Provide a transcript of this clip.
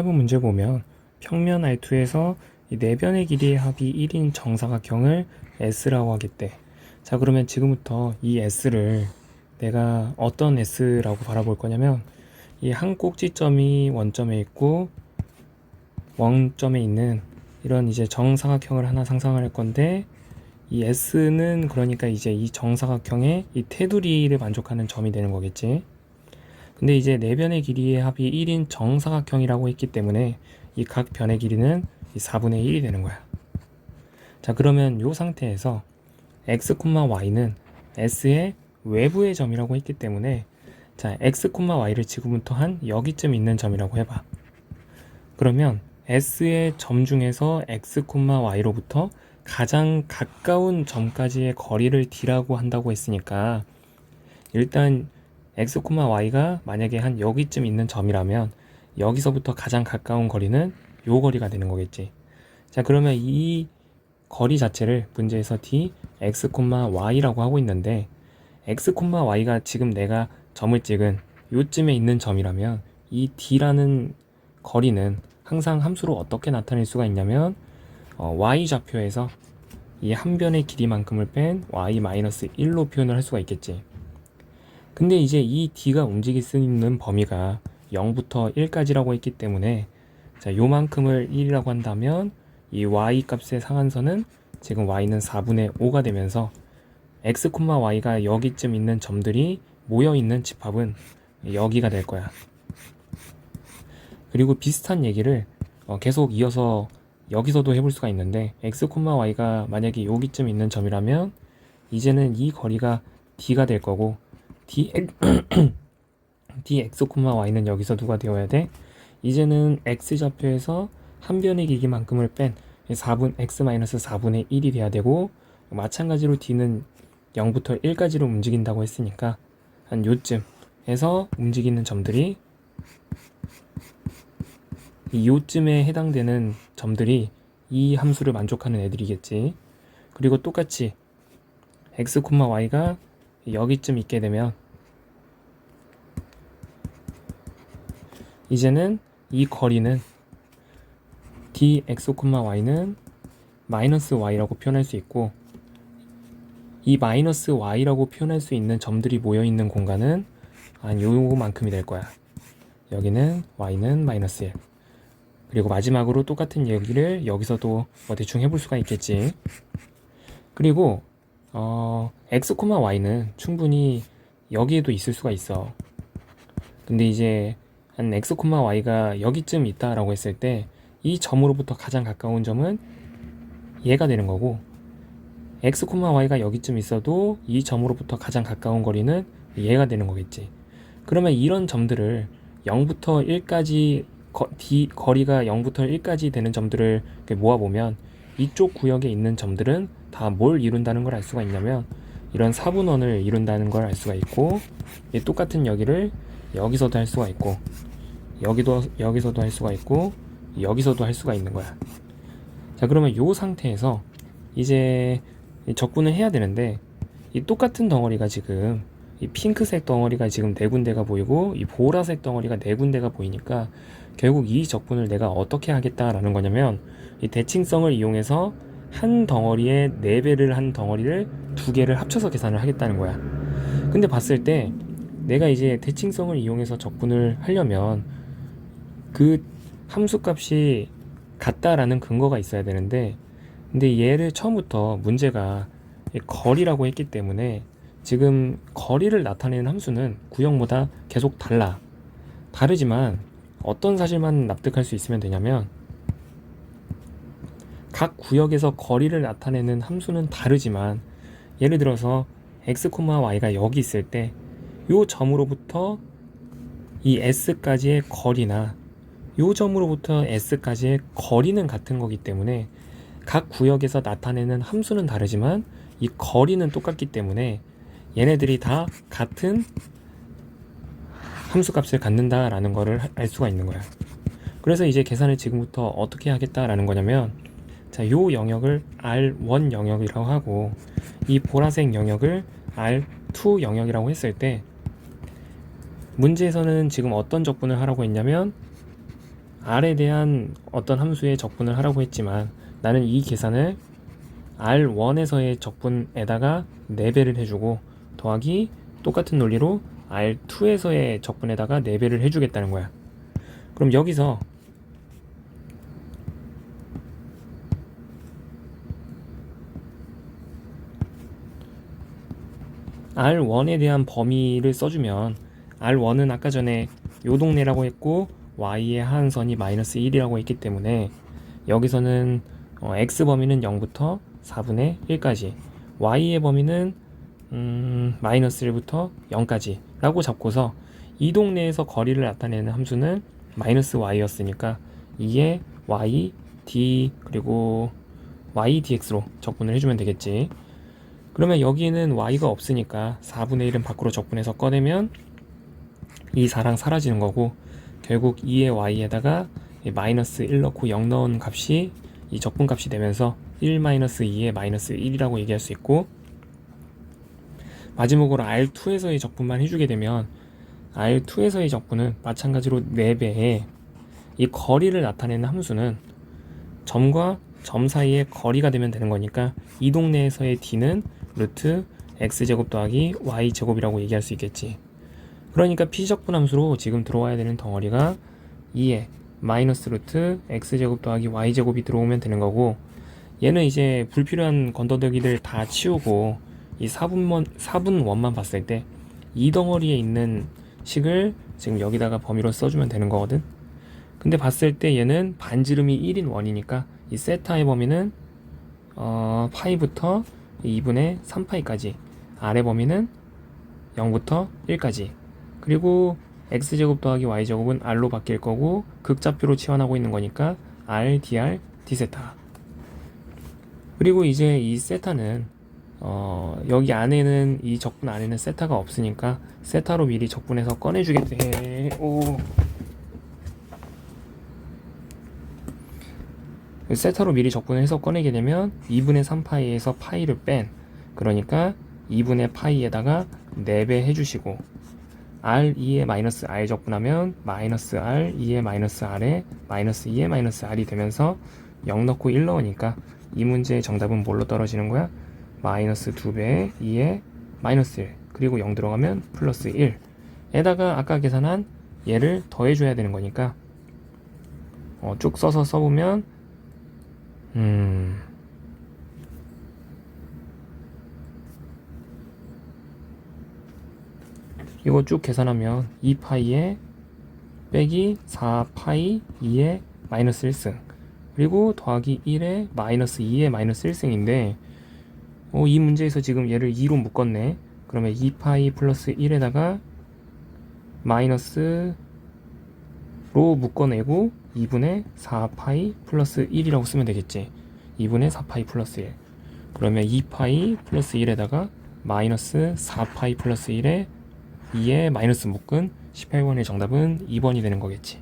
짧은 문제 보면 평면 R2에서 이 내변의 길이의 합이 1인 정사각형을 S라고 하겠대. 자, 그러면 지금부터 이 S를 내가 어떤 S라고 바라볼 거냐면 이 한 꼭지점이 원점에 있고 원점에 있는 이런 이제 정사각형을 하나 상상할 건데 이 S는 그러니까 이제 이 정사각형의 이 테두리를 만족하는 점이 되는 거겠지. 근데 이제 내변의 길이의 합이 1인 정사각형이라고 했기 때문에 이 각 변의 길이는 이 4분의 1이 되는 거야. 자, 그러면 이 상태에서 x, y는 s의 외부의 점이라고 했기 때문에 자, x, y를 지금부터 한 여기쯤 있는 점이라고 해봐. 그러면 s의 점 중에서 x, y로부터 가장 가까운 점까지의 거리를 d라고 한다고 했으니까 일단 x, y가 만약에 한 여기쯤 있는 점이라면 여기서부터 가장 가까운 거리는 요 거리가 되는 거겠지. 자, 그러면 이 거리 자체를 문제에서 d, x, y라고 하고 있는데 x, y가 지금 내가 점을 찍은 요쯤에 있는 점이라면 이 d라는 거리는 항상 함수로 어떻게 나타낼 수가 있냐면 어, y 좌표에서 이 한 변의 길이만큼을 뺀 y-1로 표현을 할 수가 있겠지. 근데 이제 이 d가 움직일 수 있는 범위가 0부터 1까지라고 했기 때문에 자, 요만큼을 1이라고 한다면 이 y 값의 상한선은 지금 y는 4분의 5가 되면서 x, y가 여기쯤 있는 점들이 모여 있는 집합은 여기가 될 거야. 그리고 비슷한 얘기를 어, 계속 이어서 여기서도 해볼 수가 있는데 x, y가 만약에 여기쯤 있는 점이라면 이제는 이 거리가 d가 될 거고 d dx, y는 여기서 누가 되어야 돼? 이제는 x 좌표에서 한 변의 길이만큼을 뺀 4분 x-4분의 1이 돼야 되고 마찬가지로 d는 0부터 1까지로 움직인다고 했으니까 한 요쯤에서 움직이는 점들이 이 요쯤에 해당되는 점들이 이 함수를 만족하는 애들이겠지. 그리고 똑같이 x, y가 여기쯤 있게 되면 이제는 이 거리는 dx, y는 마이너스 y라고 표현할 수 있고 이 마이너스 y라고 표현할 수 있는 점들이 모여 있는 공간은 한 요만큼이 될 거야. 여기는 y는 마이너스 1. 그리고 마지막으로 똑같은 얘기를 여기서도 뭐 대충 해볼 수가 있겠지. 그리고 어, x, y는 충분히 여기에도 있을 수가 있어. 근데 이제 한 x, y가 여기쯤 있다라고 했을 때 이 점으로부터 가장 가까운 점은 얘가 되는 거고 x, y가 여기쯤 있어도 이 점으로부터 가장 가까운 거리는 얘가 되는 거겠지. 그러면 이런 점들을 0부터 1까지 거, D, 거리가 0부터 1까지 되는 점들을 모아보면 이쪽 구역에 있는 점들은 다 뭘 이룬다는 걸 알 수가 있냐면 이런 사분원을 이룬다는 걸 알 수가 있고 똑같은 여기를 여기서도 할 수가 있고 여기도 여기서도 할 수가 있고 여기서도 할 수가 있는 거야. 자 그러면 이 상태에서 이제 적분을 해야 되는데 이 똑같은 덩어리가 지금 이 핑크색 덩어리가 지금 네 군데가 보이고 이 보라색 덩어리가 네 군데가 보이니까 결국 이 적분을 내가 어떻게 하겠다라는 거냐면 이 대칭성을 이용해서 한 덩어리에 네 배를 한 덩어리를 두 개를 합쳐서 계산을 하겠다는 거야. 근데 봤을 때 내가 이제 대칭성을 이용해서 적분을 하려면 그 함수값이 같다라는 근거가 있어야 되는데 근데 얘를 처음부터 문제가 거리라고 했기 때문에 지금 거리를 나타내는 함수는 구형보다 계속 달라. 다르지만 어떤 사실만 납득할 수 있으면 되냐면 각 구역에서 거리를 나타내는 함수는 다르지만 예를 들어서 x, y가 여기 있을 때 이 점으로부터 이 s까지의 거리나 이 점으로부터 s까지의 거리는 같은 거기 때문에 각 구역에서 나타내는 함수는 다르지만 이 거리는 똑같기 때문에 얘네들이 다 같은 함수 값을 갖는다라는 것을 알 수가 있는 거야. 그래서 이제 계산을 지금부터 어떻게 하겠다라는 거냐면 자, 요 영역을 R1 영역이라고 하고 이 보라색 영역을 R2 영역이라고 했을 때 문제에서는 지금 어떤 적분을 하라고 했냐면 r에 대한 어떤 함수의 적분을 하라고 했지만 나는 이 계산을 r1에서의 적분에다가 4배를 해주고 더하기 똑같은 논리로 r2에서의 적분에다가 4배를 해주겠다는 거야. 그럼 여기서 R1에 대한 범위를 써주면 R1은 아까 전에 요 동네라고 했고 Y의 하한선이 마이너스 1이라고 했기 때문에 여기서는 어, X 범위는 0부터 4분의 1까지 Y의 범위는 음, 마이너스 1부터 0까지 라고 잡고서 이 동네에서 거리를 나타내는 함수는 마이너스 Y였으니까 이게 Y, D 그리고 Y dx로 적분을 해주면 되겠지. 그러면 여기에는 y가 없으니까 4분의 1은 밖으로 적분해서 꺼내면 이 4랑 사라지는 거고 결국 2의 y에다가 이 마이너스 1 넣고 0 넣은 값이 이 적분 값이 되면서 1 마이너스 2의 마이너스 1이라고 얘기할 수 있고 마지막으로 R2에서의 적분만 해주게 되면 R2에서의 적분은 마찬가지로 4배에 이 거리를 나타내는 함수는 점과 점 사이의 거리가 되면 되는 거니까 이 동네에서의 d는 루트 x제곱 더하기 y제곱이라고 얘기할 수 있겠지. 그러니까 p적분 함수로 지금 들어와야 되는 덩어리가 2에 마이너스 루트 x제곱 더하기 y제곱이 들어오면 되는 거고 얘는 이제 불필요한 건더더기들 다 치우고 이 4분원, 4분원만 봤을 때 이 덩어리에 있는 식을 지금 여기다가 범위로 써주면 되는 거거든. 근데 봤을 때 얘는 반지름이 1인 원이니까 이 세타의 범위는 어, 파이부터 2분의 3파이까지 아래 범위는 0부터 1까지 그리고 x제곱 더하기 y제곱은 r로 바뀔 거고 극좌표로 치환하고 있는 거니까 r, dr, d세타 그리고 이제 이 세타는 어, 여기 안에는 이 적분 안에는 세타가 없으니까 세타로 미리 적분해서 꺼내주게 돼. 오. 세타로 미리 적분을 해서 꺼내게 되면 2분의 3파이에서 파이를 뺀 그러니까 2분의 파이에다가 4배 해주시고 r 2에 마이너스 r 적분하면 마이너스 r 2에 마이너스 r에 마이너스 2에 마이너스 r이 되면서 0 넣고 1 넣으니까 이 문제의 정답은 뭘로 떨어지는 거야? 마이너스 2배 2에 마이너스 1 그리고 0 들어가면 플러스 1 에다가 아까 계산한 얘를 더해줘야 되는 거니까 어, 쭉 써서 써보면 음. 이거 쭉 계산하면 2파이에 빼기 4파이 2에 마이너스 1승. 그리고 더하기 1에 마이너스 2에 마이너스 1승인데 어, 이 문제에서 지금 얘를 2로 묶었네. 그러면 2파이 플러스 1에다가 마이너스로 묶어내고 2분의 4파이 플러스 1이라고 쓰면 되겠지. 2분의 4파이 플러스 1 그러면 2파이 플러스 1에다가 마이너스 4파이 플러스 1에 2에 마이너스 묶은 18번의 정답은 2번이 되는 거겠지